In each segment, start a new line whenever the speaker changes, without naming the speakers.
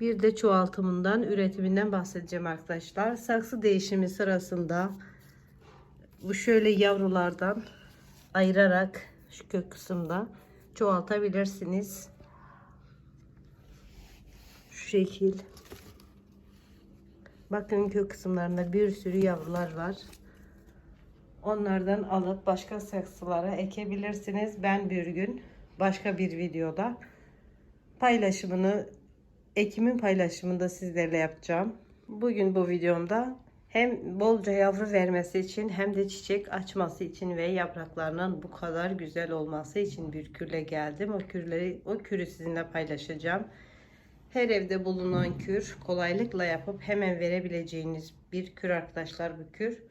Bir de çoğaltımından, üretiminden bahsedeceğim arkadaşlar. Saksı değişimi sırasında bu şöyle yavrulardan ayırarak şu kök kısımda çoğaltabilirsiniz. Şu şekil. Bakın kök kısımlarında bir sürü yavrular var. Onlardan alıp başka saksılara ekebilirsiniz. Ben bir gün başka bir videoda paylaşımını ekimin paylaşımını da sizlerle yapacağım. Bugün bu videomda hem bolca yavru vermesi için hem de çiçek açması için ve yapraklarının bu kadar güzel olması için bir kürle geldim. O kürleri o kürü sizinle paylaşacağım. Her evde bulunan kür kolaylıkla yapıp hemen verebileceğiniz bir kür arkadaşlar bu kür.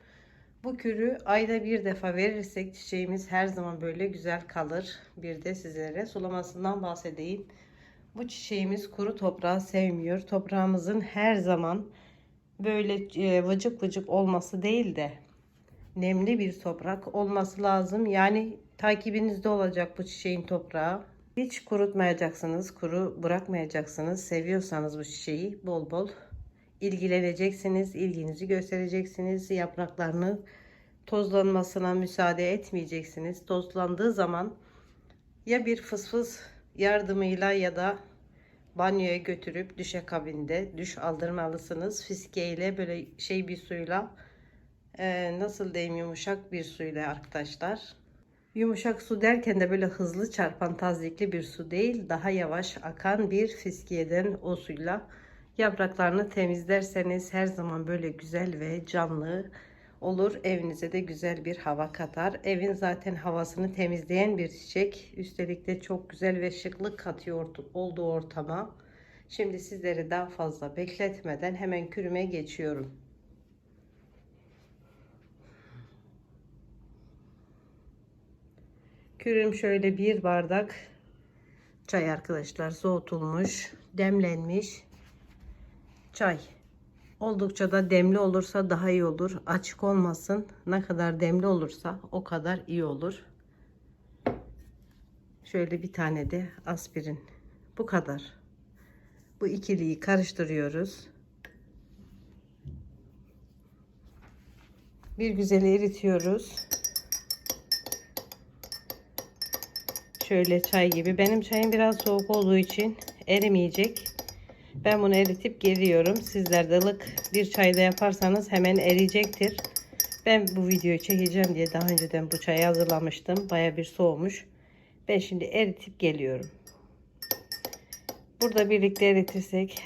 Bu kürü ayda bir defa verirsek çiçeğimiz her zaman böyle güzel kalır. Bir de sizlere sulamasından bahsedeyim. Bu çiçeğimiz kuru toprağı sevmiyor. Toprağımızın her zaman böyle e, vıcık vıcık olması değil de nemli bir toprak olması lazım. Yani takibinizde olacak bu çiçeğin toprağı. Hiç kurutmayacaksınız, kuru bırakmayacaksınız. Seviyorsanız bu çiçeği bol bol ilgileneceksiniz, ilginizi göstereceksiniz. Yapraklarını tozlanmasına müsaade etmeyeceksiniz. Tozlandığı zaman ya bir fısfıs yardımıyla ya da banyoya götürüp düşe kabinde duş aldırmalısınız. Fiskeyle böyle şey bir suyla e, nasıl diyeyim yumuşak bir suyla arkadaşlar. Yumuşak su derken de böyle hızlı çarpan tazikli bir su değil daha yavaş akan bir fiskiyeden o suyla yapraklarını temizlerseniz her zaman böyle güzel ve canlı olur. Evinize de güzel bir hava katar. Evin zaten havasını temizleyen bir çiçek. Üstelik de çok güzel ve şıklık katıyor olduğu ortama. Şimdi sizleri daha fazla bekletmeden hemen kürüme geçiyorum. Kürüm şöyle bir bardak çay arkadaşlar soğutulmuş, demlenmiş çay. Oldukça da demli olursa daha iyi olur. Açık olmasın. Ne kadar demli olursa o kadar iyi olur. Şöyle bir tane de aspirin. Bu kadar. Bu ikiliyi karıştırıyoruz. Bir güzel eritiyoruz. Şöyle çay gibi. Benim çayım biraz soğuk olduğu için erimeyecek. Ben bunu eritip geliyorum. Sizler de ılık bir çayda yaparsanız hemen eriyecektir. Ben bu videoyu çekeceğim diye daha önceden bu çayı hazırlamıştım. Baya bir soğumuş. Ben şimdi eritip geliyorum. Burada birlikte eritirsek